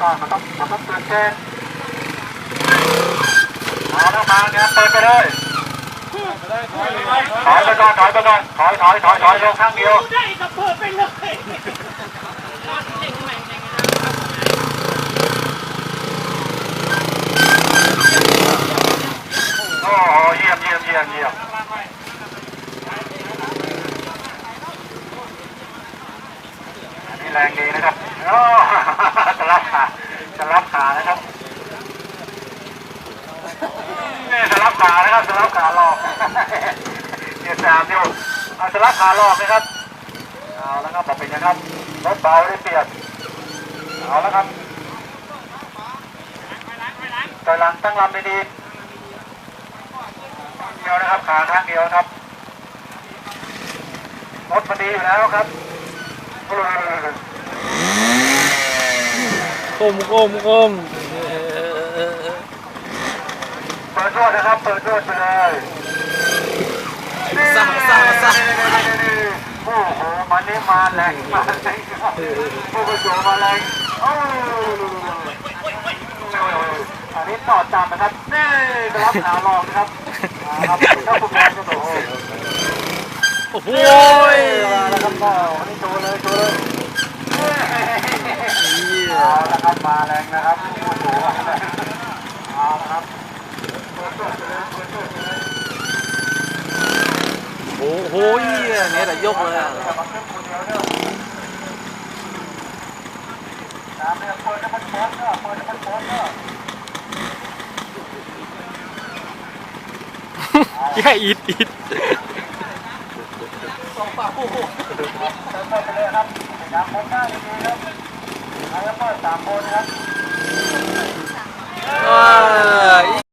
ก่อนมันต้องมันต้องตื่นเต้นเอาแล้วมาเนี่ยเปิดไปเลยถอยไปก่อนถอยไปก่อนถอยถอยถอยถอยลงข้างเดียวได้ก็เปิดไปเลยโอ้โหเยี่ยมเยี่ยมเยี่ยมเยี่ยมอันนี้แรงดีนะครับโอ้ จะรับขาจะรับขานะครับนี่จะรับขานะครับจะรับขาหลอกเนี่ยสามอยู่เอาจะรับขาหลอกนะครับเอาแล้วครับบอกเป็นนะครับรถเบาได้เปรียบเอาแล้วครับต่อยหลังตั้งลำดีๆเดียวนะครับขาข้างเดียวครับรถมันดีอยู่แล้วครับ คมคมคมเปิดรวดนะครับ เปิดรวดไปเลยสร้างสร้างสร้างโอ้โหมันนี่มาแรงมาแรงครับผู้ประสบมาแรงโอ้อันนี้ต่อตามนะครับนี่รับขาลองนะครับครับถ้าคุณแม่ก็โอ้โห โอ้โห มาแล้วครับก็อันนี้โชว์เลยโชว์เลย เอาละครับมาแรงนะครับโอ้โหเอาละครับโอ้โหเนี่ยแต่ยกเลยอะมาขึ้นคนเดียวเด้อน้ำเนี่ยเปิดให้มันโค้งเด้อเปิดให้มันโค้งเด้อแย่อิดอิดเติมเข้าไปเลยครับน้ำโค้งหน้าดีๆครับน้ำเปิด สามคนครับ เ